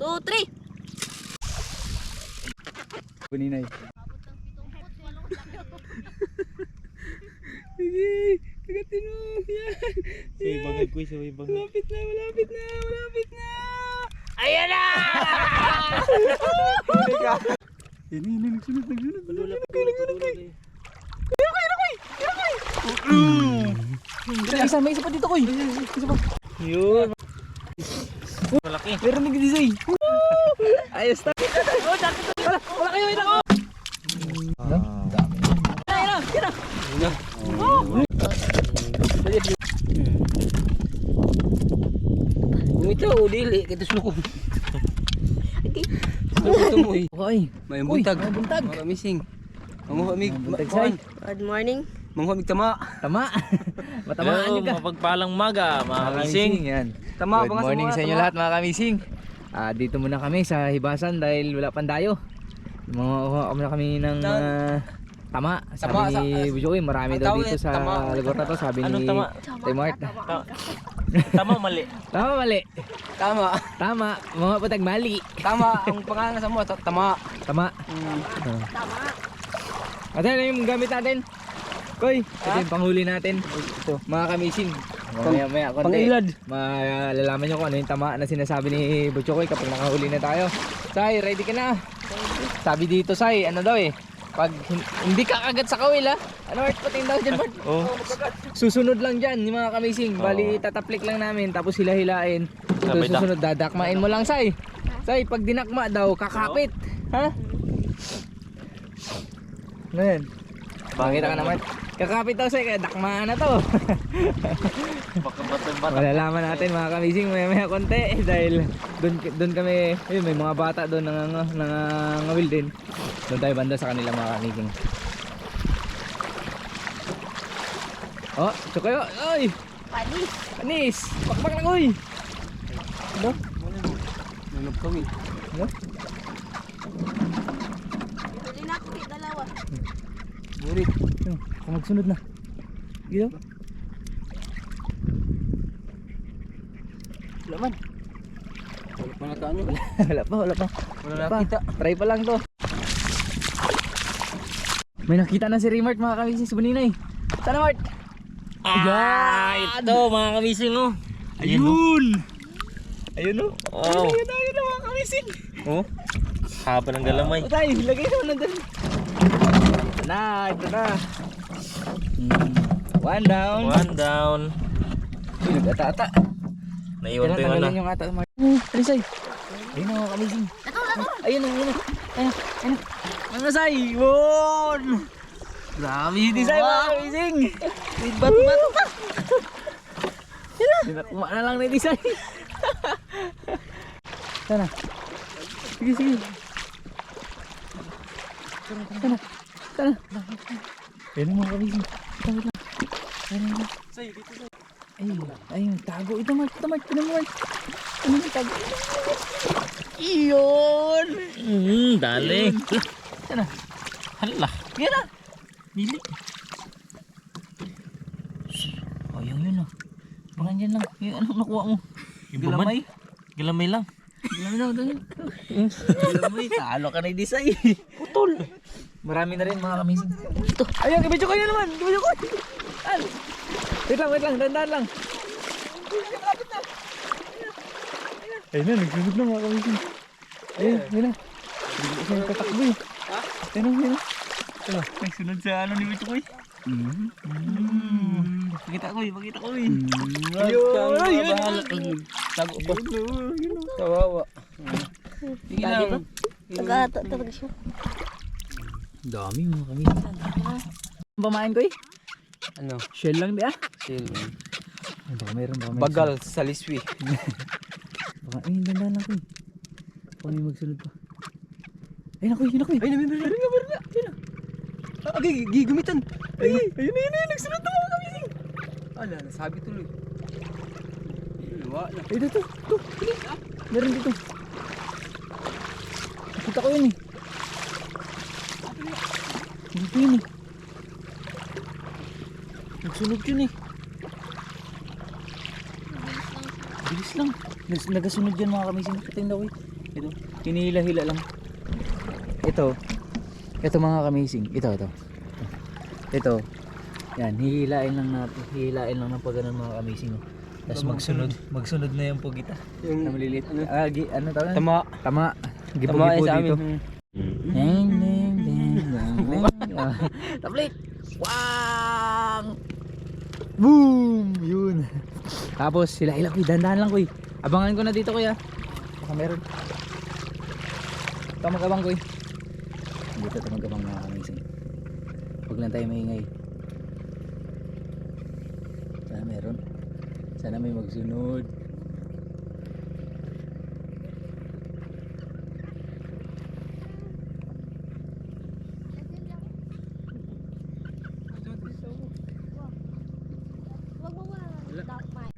two, three. Kuninay. Sige, kagatin mo. Yan. Say, bagay ko, say, bagay. Malapit na, malapit na, malapit na. Ayan na! Yan, yan, yan, nagsunod, nagsunod. Padula, padula, padula. May isa, may isa pa dito, koy. Isa pa. Yun. Malaki. Meron ng design. Ayos na. Wala, wala kayo, ina ko. No? Dami. Ina, ina, ina. Bumitaw, dili, kita sulukong. Okay. Sulukong mo eh. Okay. May buntag. may buntag. Mga missing. Manguha mig. Buntag, kuan. Good morning. Manguha mig tama. Tama. Matamaan nyo ka. mapagpalang maga, mga kamising. Yan. Tama, Good morning mga sa inyo tama. lahat mga kamising. Ah, dito muna kami sa Hibasan dahil wala pang dayo. Mga kami kami ng ah, tama. Sabi Tama, ni sa- Bujoy, marami daw dito sa tama. lugar na to. Sabi Anong ni tama? Tay Mart. Ta- Tama, mali. Tama mali. Tama. Tama. Mga patag mali. Tama. Ang pangalan sa mo, ta- tama. Tama. Mm. Tama. At ano yung gamit natin? Koy, ito yung panghuli natin. Ito, mga kamising. Mamaya, maya, konti. Pangilad. Malalaman nyo kung ano yung tama na sinasabi ni Butchokoy kapag nakahuli na tayo. Sai, ready ka na? Sabi dito, Sai, ano daw eh. Pag hin- hindi ka kagat sa kawil ha. Ano Art, pating daw dyan, Bart? Oh. Susunod lang dyan, yung mga kamising. Bali, tataplik lang namin, tapos sila hilain. Sabay Tapos susunod, dadakmain mo lang, Sai. Sai, pag dinakma daw, kakapit. Ha? Ano yan? Pakita ka naman. Kakapit daw, Sai, kaya dakmaan na to. Baka bato-bato. Malalaman natin mga kamising maya maya konti eh, dahil doon doon kami ayun may mga bata doon nang nangangawil din. Doon tayo banda sa kanila mga kamising. Oh, chokayo. Oy, Panis. panis. Pakpak lang oy. Ano? Nanap kami. Ano? Bili na ako kay dalawa. Burit. Ako magsunod na. Gito? Wala man. Wala pa naka ano. wala pa, wala pa. Wala Pa, nakita. Try pa lang to. May nakita na si Remart mga kamising sa Buninay. Sana Mart? Ah, ito, mga kamising, oh. Ayun! Ayun oh. Oh. Ayun na, ayun na mga kamising. Oh. Haba ng galamay. Tay, lagay mo na doon. Ito na, ito na. Hmm. One down. One down. Uy, nag-ata-ata. Naiwan ko yung ano. yung ata. Mark. Uh, Alisay. Ayun na kamising. Ayun na, ayun na. Ayun na, ayun na. Say, won! Grabe hindi say mga kamising. Pa. Dinakuma na lang ni Disay. Sana. Sige, sige. Sana. Sana. Ayun mga kamising. Ito, wait lang. Ayun na. Ayun, ayun, tago. Ito, Mark. Ito, Mark. Ito, Mark. Ano yung tago? Iyon! Hmm, dali. Sana. Hala. Yan na. Bili. Oh, yun yun ah. Baka dyan lang. Yung anong nakuha mo? Yung Galamay? Galamay lang. Galamay na. Galamay. Talo ka na disay. Putol. Marami na rin mga kamising. Ito. Ayun, kibidyo ko yun naman. Kibidyo ko. Al. Wait lang, wait lang. Dandan lang. Ayun na, nagsunod na mga kamising. Ayun, ayun na. Hindi siya tatakbo eh. Ayun na, ayun na. Ano, nagsunod sa ano ni Bidyo ko eh. Pakita ko eh, pakita ko eh. Ayun, ayun. Tago pa. Kawawa. Sige lang. Nag-ata talaga siya. Dami mga kami. Pamain ko eh. Ano? Shell lang di ah. Chill. Ay, baka meron, baka meron. Bagal sa liswi. Baka, ay, hindi lang ko eh. Baka may magsunod pa. Ayun ako, yun ako eh. Ay, namin meron nga, meron nga. Ayun na. Ah, Okay, gigumitan. Ay, ayun na, yun na, nagsunod na mga kamising. Ala, nasabi tuloy. Luwa na. Ay, dito, ito, dito. Meron dito. Nakita ko yun eh. Dito yun eh. Nagsunod yun eh. Bilis lang. Nas- Nagasunod yan mga kamising. Kating daw eh. Ito. Hinihila-hila lang. Ito. Ito mga kamising. Ito, ito. Ito. Yan, hihilain lang natin. Hihilain lang ng pag ganun mga kamising. oh. Tapos magsunod. Magsunod na yung pugita. Yung maliliit. Ah, gi, ano tawag? tama. Tama. Tama Gipo-gipo sa dito. ding, ding, ding, ding. Ah, Tablik! Wang! Boom! Yun. Tapos sila ilang kuy, dandahan lang kuy. Abangan ko na dito kuya. Baka meron. Ito mag-abang kuy. Dito ito mag-abang mga kamising. Huwag lang tayo maingay. Sana meron. Sana may magsunod. Wag mo wala. Dapat.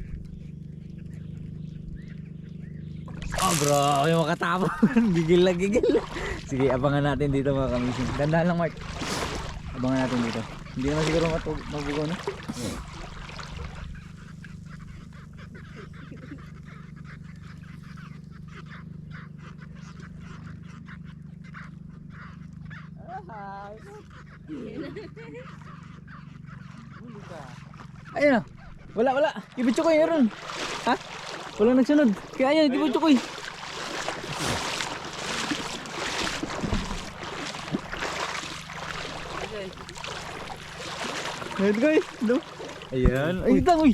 Oh bro, yung makatapon. gigil lang, gigil. Sige, abangan natin dito mga kamising. Dandahan lang Mark. Abangan natin dito. Hindi naman siguro mabugaw na. Ayun na. Wala, wala. Ibitso ko yun. Ha? Walang nagsunod. Kaya ayun, ibitso ko Ayun guys, no? Ayan. Ay, ito uy.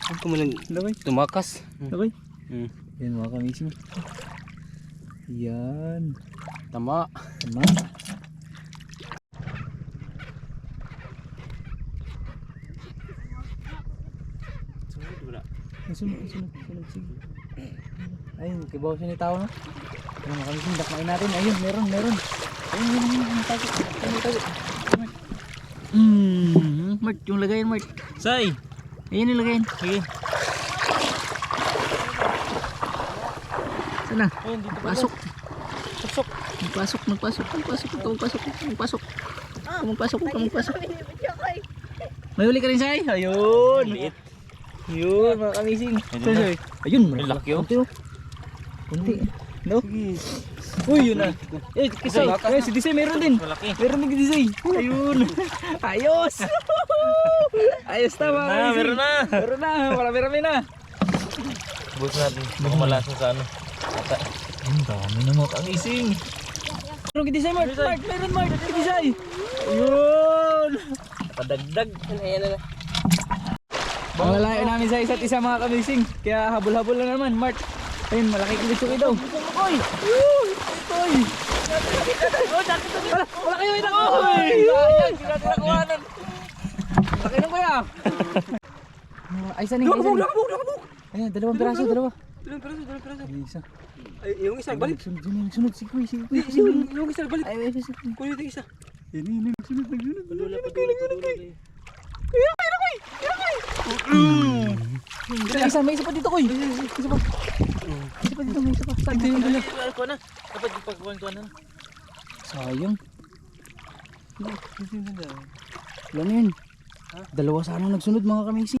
Huwag ka malang Ito guys. tumakas. Guys. Hmm. Yan mga kamising. Yan. Tama. Tama. Ay, sunod, sunod, sunod, sige. Ayun, kibaw siya ni tao, no? Ayun, mga kamising, dakmain natin. Ayun, meron, meron. Ayun, ayun, ayun, ayun, tago. Ayun, tago. Hmm, Mart, yung lagayin, Mart. Say! Ayun yung lagayin. Sige. Sana? Ayun, dito pa. Pasok. Pasok. Magpasok, magpasok, magpasok, ka magpasok, magpasok. Magpasok, magpasok. May huli ka rin, Sai? Ayun. Liit. Yun, mga kamising. Ayun? Ayun, May laki, oh. Kunti, oh. Kunti. No? Uy, yun na. Eh, kisay. Eh, si Disay meron din. Malaki. Meron din Disay. Ayun. Ayos. Ayos na, mga Na, meron na. Meron na. Marami-rami na. Bus natin. Baka malaso sa ano. Ang dami na mga kamising. Meron kay Disay, Mark. Mark, meron, Mark. Kay Disay. Ayun. Padagdag. Ayan na. Ang lalayo namin sa isa't isa mga kamising. Kaya habol-habol lang naman, Mark. Ayun, malaki kulit yung daw. Oy! Oy! Wala, kayo ito! Oy! Natin. Laki ng kuya. Ay, isa ning, isa ning. Ayan, dalawang piraso, dalawa. Dalawang peraso, dalawang peraso. Ay, isa. Ay, yung isa, balik. Sunod, yun, sunod, si Kuy, si Kuy. Yung, isa, balik. Ay, ay, isa. Kunin yung isa. Yan, yun, nagsunod, nagsunod. Padula, padula, padula. Kuya, kuya, kuy! Kuya, kuy! May isa, may isa pa dito, Kuy. Isa pa. Pa dito, may isa pa. Ito yung dala. Ko na. Dapat yung pagkuhan na. Sayang. Wala na yun. Dalawa sana ang nagsunod mga kamisi.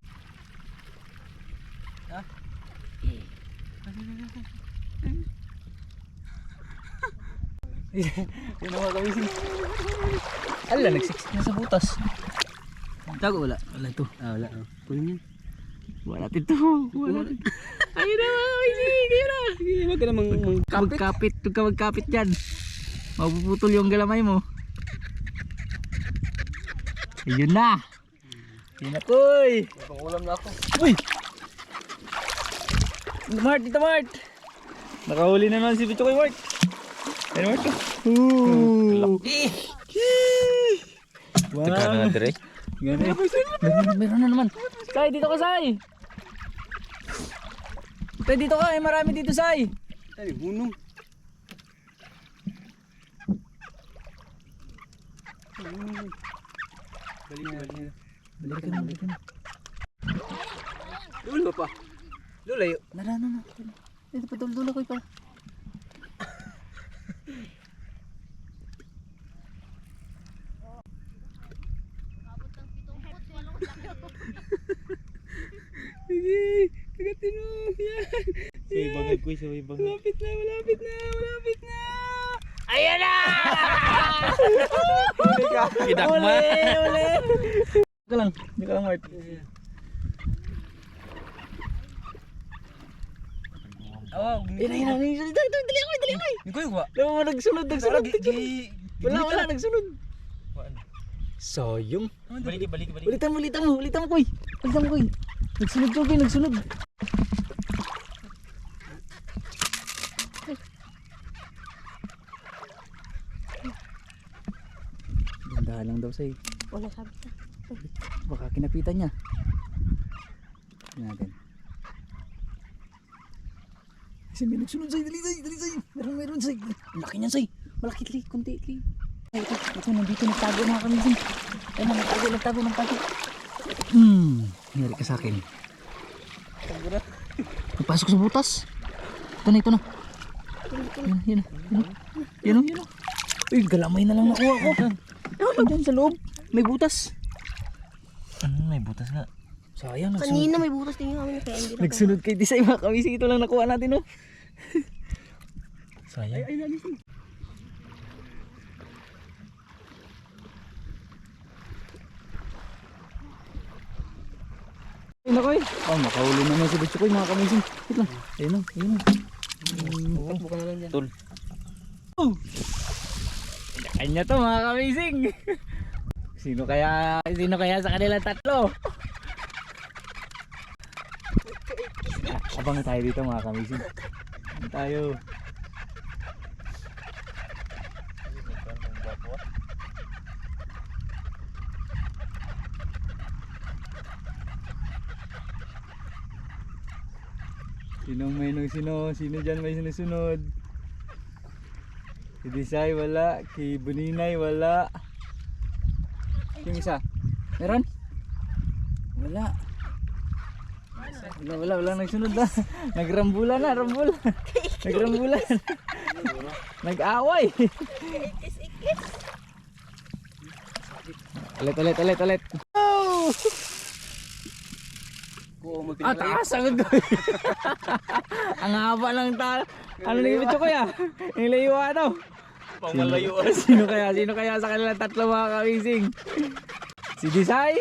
Yun ang mga kamisi. Ala, nagsiksik na sa butas. Tago wala. Wala ito. Ah, wala. ah. Kunin yun. Wala ito. Wala ito. Ayun na mga kamisi. Kaya na. Huwag ka namang mang... Magkapit. Huwag ka magkapit dyan. Mapuputol yung galamay mo. Ayun na. Ayun na, Koy. Pangulam na ako. Uy! Mart, dito Mart! Nakahuli na naman si Picho kay Mart. Ayun Mart. Ooh! Wow! Teka na dire. Ganun. Meron na, meron na naman. Sai, dito ka Sai! Tay, dito ka. Eh, marami dito Sai. Ay, hunong. Balik na, balik na. Balik na, balik na. Lulo pa. Lulayo. Nara, na, na. Dito pa, dula ko pa. Sige, kagatin mo. Yan. Sige, baga Bangag ko sa may bangag. Malapit na, malapit na, malapit na. Ayan na! Kidakma. Uli, uli. Hindi ka lang, hindi ka lang, Mart. Oh, Ina, ina, ina, dali, dali, dali, dali, dali, dali. Yung wa. Alam mo, nagsunod, nagsunod. Wala, wala, nagsunod. Waan. Sayang. Balik, balik, balik. Ulitan mo, ulitan mo, ulitan mo, Koy. Ulitan mo, Koy. Nagsunod ko, Koy, nagsunod. Ganda lang daw sa'yo. Wala sabi na. Baka kinapitan niya. Tingnan natin. Kasi may nagsunod sa'yo. Dali sa'yo, dali sa'yo. Meron, meron sa'yo. Ang Laki niyan sa'yo. Malaki, dali. Kunti. Ay, ito, ito, nandito nagtago mga kamisin. Ay, na, nagtago, nagtago, nagtago. Hmm, nangyari ka sa akin. Nagpasok sa butas. Ito na, ito na. Yan, yan, yan. Yan, yan, yan. Uy, galamay na lang nakuha ko. Andyan sa loob. May butas. Ano, may butas nga. Sayang, nagsunod. Kanina may butas din yung amin kaya hindi na. Nagsunod kay Tisay mga kamising. Ito lang nakuha natin, oh. Sayang. ay, nalisin. Ay, nakoy. Oh, makahuli naman si Butchokoy mga kamising. Wait lang. Ayun na, ayun na. Takbo ka na lang dyan. Tol. Oh! Kanya to mga kamising. Sino kaya, sino kaya sa kanila tatlo? Abang tayo dito mga kamising. Tayo. Sino may nung sino? Sino dyan may sinusunod? Si Disay wala, si Buninay wala. Yung isa? Meron? Wala. Wala, wala, wala nagsunod na. Nagrambula na, rambula. Nagrambulan. Nag-away. Ulit, ulit, ulit, ulit. Oh! Ah, taas ang ang haba ng ta... Ano na yung ko ya? Nilayuwa daw. Pamalayuan. Sino kaya? Sino kaya sa kanila tatlo mga kamising? Si Disay?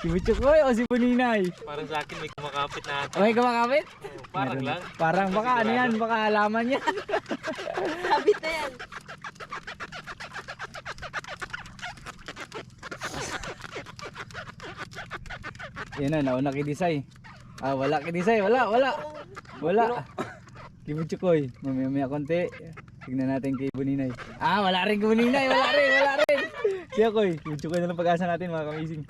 Si Butchokoy o si Buninay? Parang sa akin may kumakapit na ata. Okay, kumakapit? Parang Meron. lang. Parang baka ano yan, baka halaman yan. Sabit na yan. Yan na, nauna kay Disay. Ah, wala kay Disay, wala, wala. Wala. Kay Butchokoy, mamaya maya konti. Tignan natin kay Buninay. Ah, wala rin kay Buninay, wala rin, wala rin. Siya koy, kay Butchokoy na lang pag-asa natin mga kamising.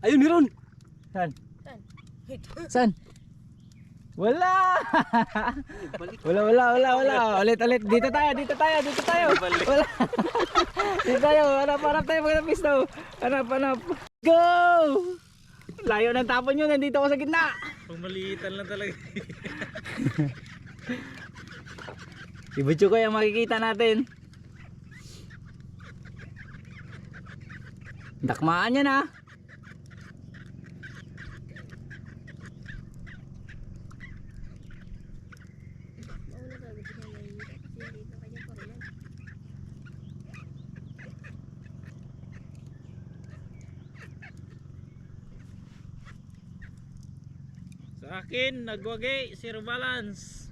Ayun, meron. Saan? Saan? Wala! wala, wala, wala, wala. Ulit, ulit. Dito tayo, dito tayo, dito tayo. Wala. Dito tayo. Hanap, hanap tayo mga pisto. Hanap, hanap. Go! Layo ng tapon yun. Nandito ako sa gitna. Pamalitan lang talaga. Ibutyo ko yung makikita natin. Dakmaan yan ha. Mauna sabi ko na yun. Kasi hindi na kanya pa rin. Sa akin, nagwagi, zero balance.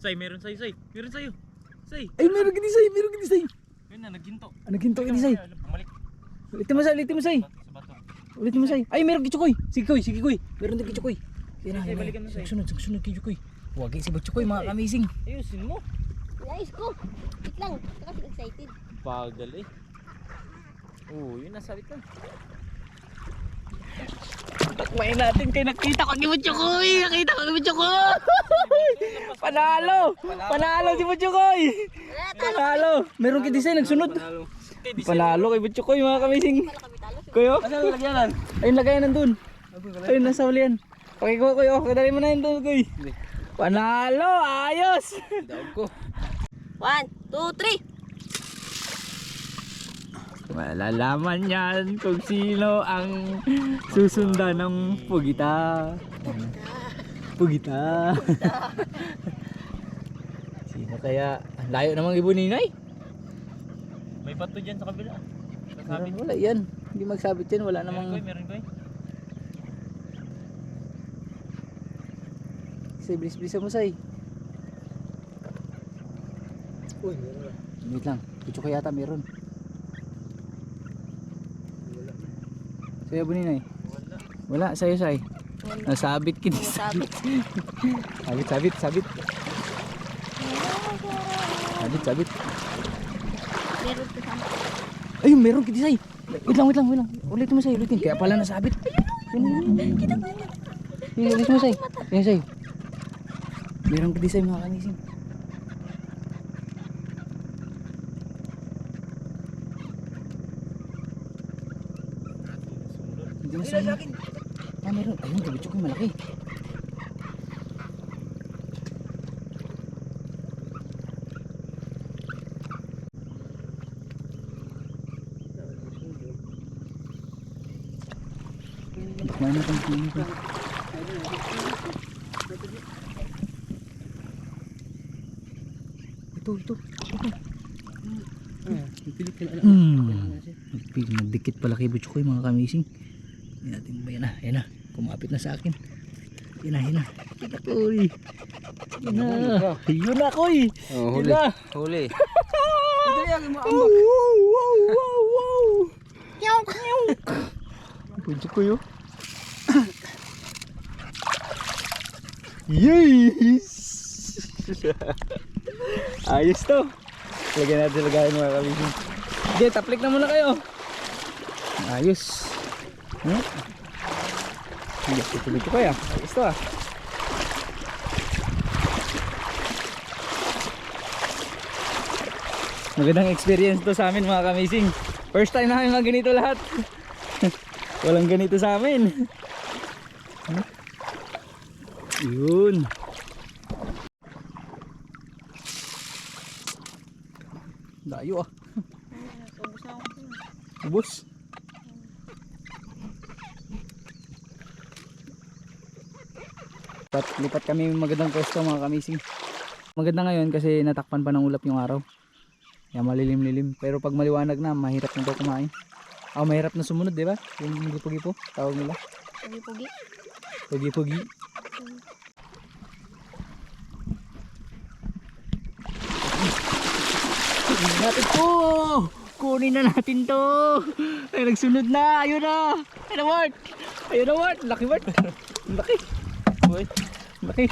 Say, meron sa'yo, say. Meron sa'yo. Say. Ay, meron ka disay, meron ka disay. Yun na, nagginto. Ano ginto ka disay? Bumalik Ulitin mo say, ulitin mo say. sa bato. Ulitin mo say. Ay, meron kichukoy. Sige koy, sige koy. Meron din kichukoy. Yan na, Say, yan na. balikan mo, say. Sunod, sunod kichukoy. Wagi si Butchokoy mga kamising. Ayusin mo. Nice ko. Wait lang. Kasi excited. Bagal eh. Oo, yun nasabit na. Takmain natin kay nakita ko ni Butchokoy. Nakita ko ni Butchokoy. Panalo. Panalo si Butchokoy. Panalo. Meron kay design nagsunod. Panalo kay Butchokoy mga kamising. Kuyo. Ano lagyanan? Ayun lagayan nandun. Ayun nasa ulian. Okay ko kuyo. Kadali mo na yun doon kuy. Panalo. Ayos. Daog ko. One, two, three. Malalaman yan kung sino ang susundan ng pugita. Pugita. Sino kaya? Ang Layo namang ibon ni Nay. May bato dyan sa kabila. Meron, wala yan. Hindi magsabit yan. Wala Meron ko, namang... meron ko. Say, bilis-bilisan mo, Say. Uy, meron. Wait lang. Kucho ko yata meron. Sa'yo ba Ninay? Wala. Wala, sa'yo, Say. Nasabit kin. Sabit. Sabit, sabit, sabit. Sabit, sabit. Meron ko sa Ayun, meron kiti, Say. Wait lang, wait lang, wait lang. Ulitin mo, Say. Ulitin. Kaya pala nasabit. Ayun, ayun, ayun. Kita ko yun. Ayun, ulit mo, Say. Ayun, Say. Meron kiti, Say, mga kamising. Na sa akin. Ah, meron. Ayun, kabitsyo ko malaki. Kumain na kang tingin ko. Ito, ito. Pilit ka na. Hmm. Nagpil, nagdikit pala kay Butcho ko yung mga kamising. Yan natin ba yan na? Yan na. Kumapit na sa akin. Yan na, yan na. Yan na, koy. Yan na. Yun na, koy. Oh, Yan na. Huli. Wow, wow, wow, wow. Butcho ko yun. Yes! Ayos to. Lagyan natin lagayan mga kamising. Okay, taplik na muna kayo. Ayos. Hmm? Tutuloy ko kaya. Ayos to ah. Magandang experience to sa amin mga kamising. First time namin mga ganito lahat. Walang ganito sa amin. Ano? Yun. Dayo ah. Ubus lipat kami magandang pwesto mga kamising. Maganda ngayon kasi natakpan pa ng ulap yung araw. Kaya malilim-lilim. Pero pag maliwanag na, mahirap na daw kumain. Ah, mahirap na sumunod, di ba? Yung gipo-gipo, tawag nila. Pugi-pugi. Pugi-pugi. Natin to! Kunin na natin to! Ay, nagsunod na! Ayun na! Ayun na, Mart! Ayun na, Mart! Laki! Ang Laki! Uy! Laki!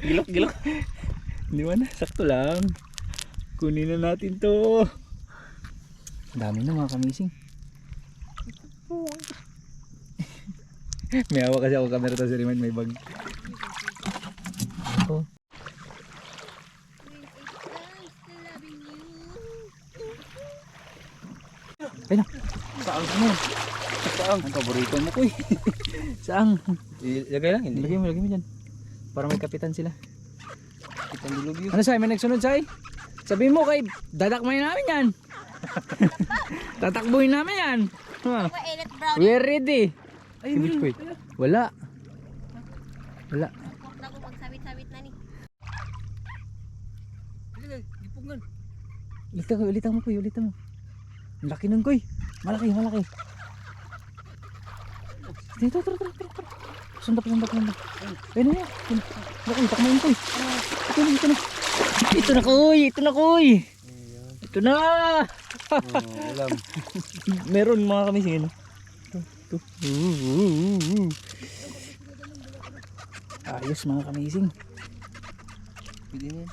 gilok, gilok! Hindi mo na, sakto lang. Kunin na natin to! Dami na mga kamising. may awa kasi ako camera to si Riman may bag. Ako. Ay na. Saang ano? Saang. Ang paborito mo ko eh. Saang. Ilagay lang, hindi. Lagay mo, lagay mo dyan. Para may kapitan sila. Kita nilog yun. Ano Sai? May nagsunod Sai? Sabihin mo kay dadakmayin namin yan. Tatakbuhin namin yan. Brown. We're ready. Ay, Which way? Wala. Wala. Huwag na ko ni. Ulitan ko, ulitan mo kuy, ulitan mo. Ang laki nun kuy. Malaki, malaki. Dito, tara, tara, tara, tara. Sunda pa, sunda pa, sunda. Ayun na yan. Ayun. Laki, takmayin kuy. Ito na, ito na. Ito na kuy, ito na kuy. Ito na. Oh, alam. Meron mga kami singin. Ito. Ayos mga kamising. Pwede na.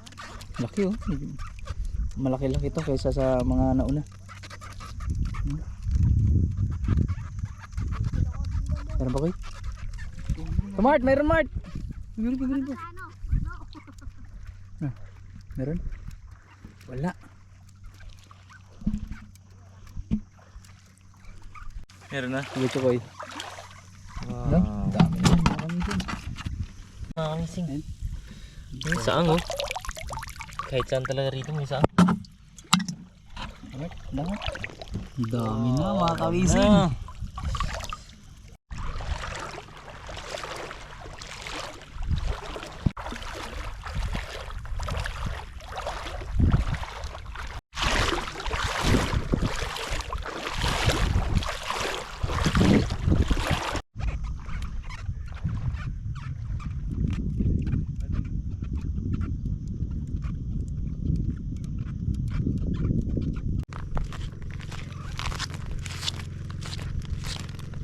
Laki oh. Malaki-laki to kaysa sa mga nauna. Meron ba koy? Mart, meron Mart. Meron pa, meron pa. Ah, meron? Wala. Meron na. Ito koy. No? Dami na mga kamising. Nakakamising. May saang oh. Kahit saan talaga rito may saang. Dami. Dami na mga kamising. Ah.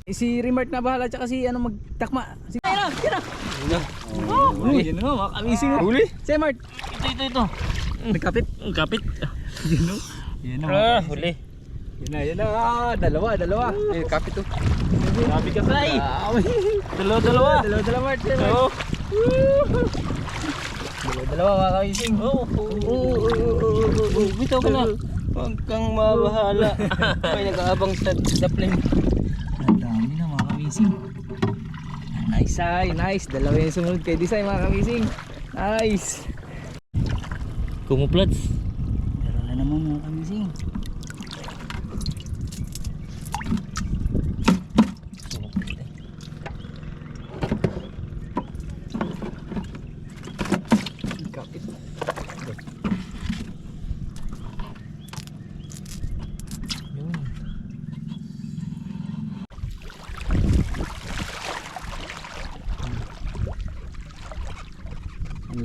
Si Remart na bahala tsaka si ano magtakma. Si Ayun na, yun na. Oh, yun na mga kamising. Huli. Si Mart. Ito, ito, ito. Nagkapit. Ang kapit. Yun na. Yun na. Ah, huli. Yun na, yun na. Ah, dalawa, dalawa. Eh, kapit to. Grabe ka, Sai. Ah, Dalawa, dalawa. Dalawa, dalawa, Mart. Oo. Dalawa, dalawa mga kamising. Oo. Oo. Bitaw ka na. Huwag kang mabahala. May nag-aabang sa daplin. Ang dami na mga kamising. Nice ay, nice. Dalawa yung sumunod kay Design mga kamising. Nice. Kumuplads. Meron na naman mga kamising.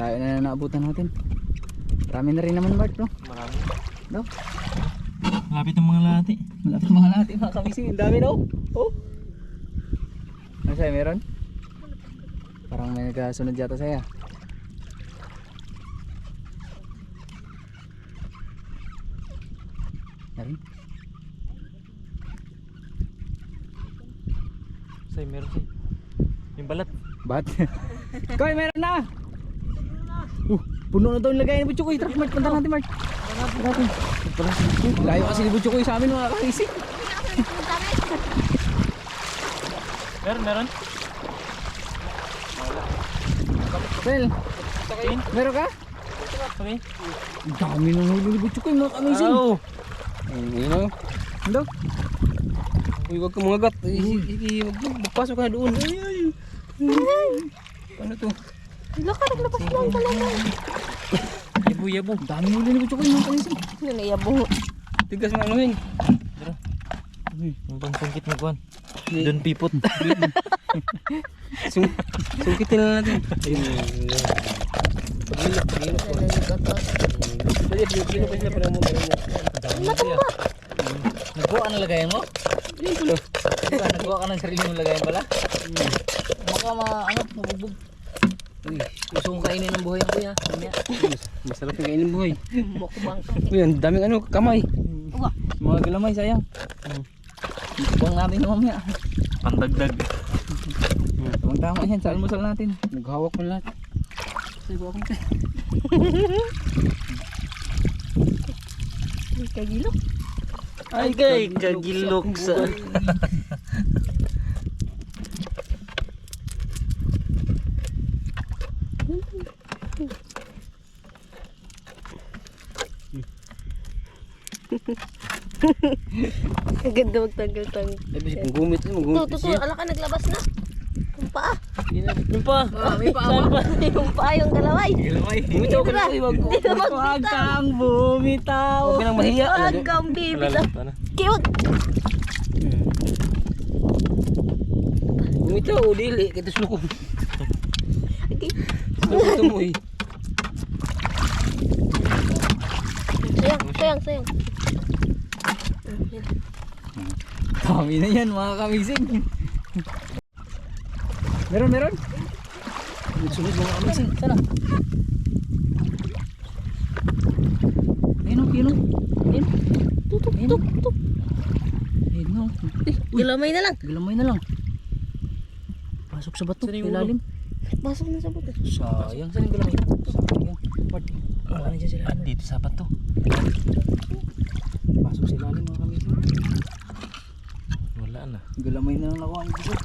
Layo na na naabutan natin. Marami na rin naman Bart, no? Marami. No? Lapit ng mga lati. Malapit mga natin mga kamising. Ang dami, no? Oh. Ano sa'yo, meron? Parang may nagkasunod yata sa'yo. ah. Meron? Sai, meron sai. Yung balat. Bat? Koy, meron na! Puno na daw yung lagay ni Butchokoy. Tara, Mart, punta natin, Mart. Layo kasi ni Butchokoy sa amin mga kakising. Meron, meron. Sakin. meron ka? Sakin. Ang dami nang huli ni Butchokoy mga kakising. Oo. Ayun na. Ano? Uy, wag kang mga gat. Magpasok ka doon. Ay, ay. Ano to? Wala ka, naglabas lang pala yan. Yabo, yabo. Dami huli ni Butchokoy mga kakising. Ano na yabong? Tigas mo ano yun. Yung pangsungkit mo kuhan. Doon pipot. Sung sungkitin na natin. Pagilak, pagilak. Dali, pagilak pa sila para mo. Nagbuka ka ng lagayan mo? Diba, nagbuka ka ng sarili mong lagayan pala? Baka maangat, mabugbog. Uy, gusto kong kainin ng buhay ang kuya. Mamaya. Masarap yung kainin buhay. Mukbang. Uy, ang daming ano, kamay. Mga galamay, sayang. Bukbang natin na mamaya. Pandagdag. Tamang tama yan sa almusal natin. Naghawak mo lahat. Sige, ako ka. Kagilok. Ay, kay, kagilok sa... Ang ganda magtanggal-tanggal. Ay, bisip, kung gumit, Ito, magumit ito, siya. ala ka naglabas na. Yung paa. Yung pa. may Saan pa? yung paa yung galaway. Galamay. Bumitaw ka na. Dito Huwag magbitaw. kang bumitaw. Huwag ka nang mahiya. Huwag kang bibitaw. Kiwag. Bumitaw, o dili. Ito ko. Okay. Ito mo eh. Sayang, sayang, sayang. Hmm, yan. Dami na yan mga kamising. meron, meron. Sunod mga kamising. Sana. Ayun. Tutok, Ayun. tutok, tutok. Ayun o. Eh, Galamay na lang. Galamay na lang. Pasok sa bato. Yung Ilalim. Pasok na sa buto. Sayang. Saan yung galamay? Sayang. Mart. Wala na dyan sila. Dito sa bato. Pasok sa ilalim mga kamising. Na. Galamay na lang nakuha ang gusto.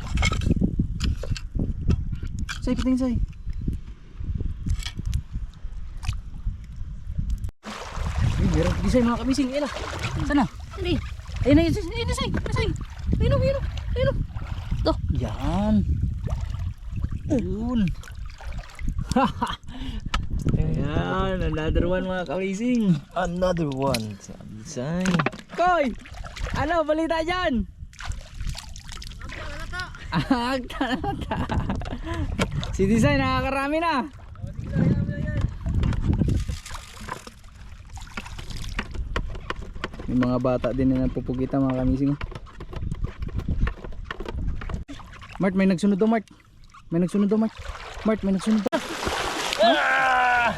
Say, piting say. Ay, meron di say mga kamising. Ayun na. Sana? Hindi. Ayun na, ayun na, ayun na say. Ayun na say. Ayun na, ayun na. Ito. Yan. Ayun. Ayan, another one mga kamising. Another one. Sabi Koy! Ano, balita dyan? Agta-agta. si Design nakakarami na. May mga bata din na napupugita mga kamising. Mart, may nagsunod daw, Mart. May nagsunod daw, Mart. Mart, may nagsunod daw. Ah!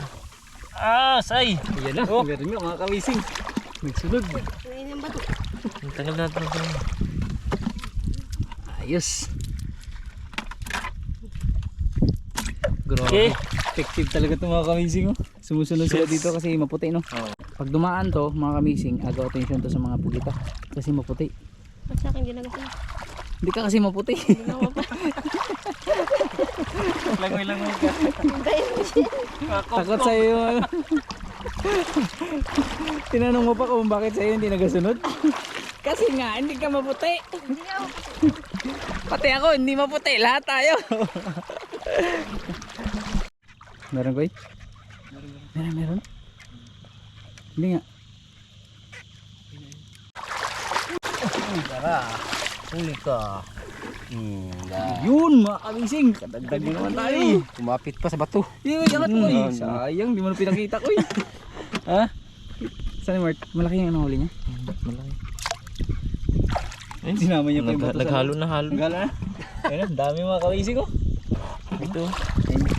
Ah, say! Ayan na, oh. meron nga mga kamising. Nagsunod. Ang tagal natin ito. Ayos. Grabe. Okay. Effective talaga itong mga kamising. Oh. Sumusunod sila Yes. dito kasi maputi, no? Oo. Pag dumaan to, mga kamising, agaw attention to sa mga pugita. Kasi maputi. Ba't sa akin ginagawa? Hindi ka kasi maputi. Hindi na ako pa. Langoy-langoy ka. Takot sa'yo yung ano. Tinanong mo pa kung bakit sa'yo hindi nagasunod? kasi nga, hindi ka maputi. Hindi ako. Pati ako, hindi maputi. Lahat tayo. meron ko Meron, meron. Hindi nga. Tara, huli ka. Hmm, Yun, mga kamising. Kadagdag mo naman tayo. Kumapit pa sa bato. Yung angat mo eh. Sayang, di mo na pinakita ko eh. ha? Saan ni Mart? Malaki yung nahuli niya? Malaki. Sinama niya pa yung bato naghalo na halo. Naghalo na? Ayun, dami mga kamising ko. Ito. Dami.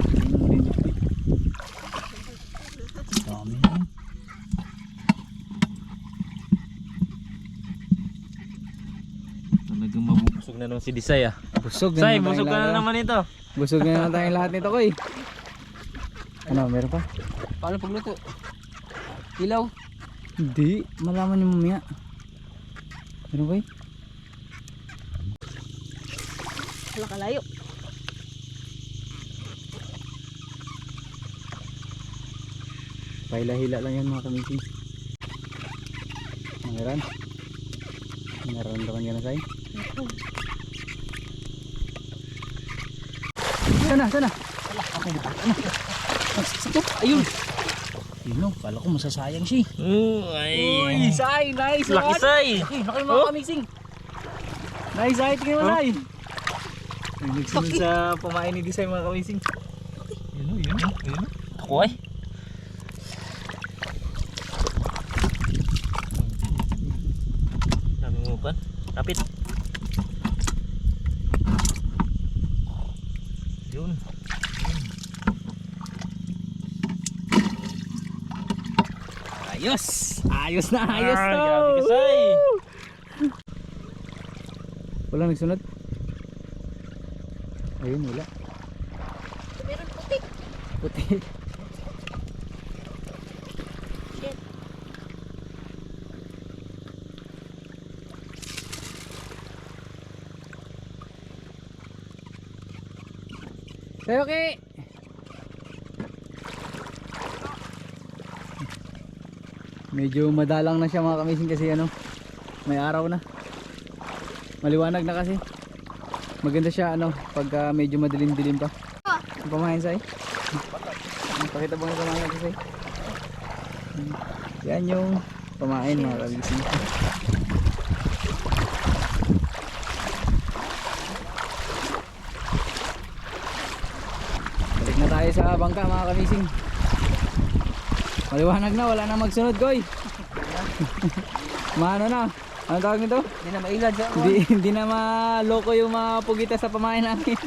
Mabubusog na naman si Disay ah. Busog Say, naman busog ka na lahat. naman ito. Busog na naman tayong lahat nito ko eh. Ano, meron pa? Paano pagluto? Ilaw. Hindi, malaman niyo mamaya. Meron ba eh? Wala kalayo. Pahila-hila lang yan mga kamising. Mangiran. Nararamdaman ka na sa'yo. Sana, sana. Ako, ano? Sakit. Ayun. Yun o, kala ko masasayang siya. Uh, ay. Uy, say, nice Laki one. say. Uy, laki mga Oh. kamising. Nice, ay, tingin mo, Oh. nay. Ay, nagsunod sa pamain ni Disay mga kamising. Yun o, yun o, yun o. Ako ay. Daming mukan. Kapit. Yun. Ayos! Ayos na, ayos Ah, na! grabe ka, Say. Walang nagsunod? Ayun, wala. Meron puti. Puti. Sa'yo, okay. Medyo madalang na siya mga kamising kasi ano, may araw na. Maliwanag na kasi. Maganda siya ano, pagka medyo madilim-dilim pa. Ang pamahin sa'yo. Pakita mo nga pamahin sa'yo. Yan yung pamain mga kamising. Tayo sa bangka mga kamising. Maliwanag na, wala na magsunod koy. Maano na? Ano tawag nito? Hindi na mailad sa Hindi, hindi na maloko yung mga pugita sa pamain namin.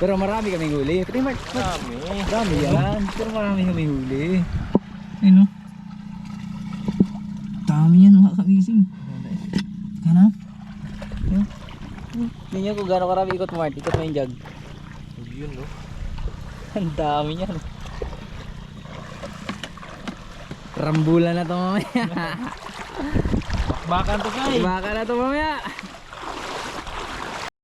Pero marami kaming huli. Pero Mark, Dami. marami yan. Pero marami kaming huli. Ano? Dami yan mga kamising. Ano? Tingnan kung gaano karami ikot mo Mart. Ikot mo yung jug. Yun no. Ang dami niyan. Rambulan na to mamaya. Bakbakan to kay. Baka na to mamaya.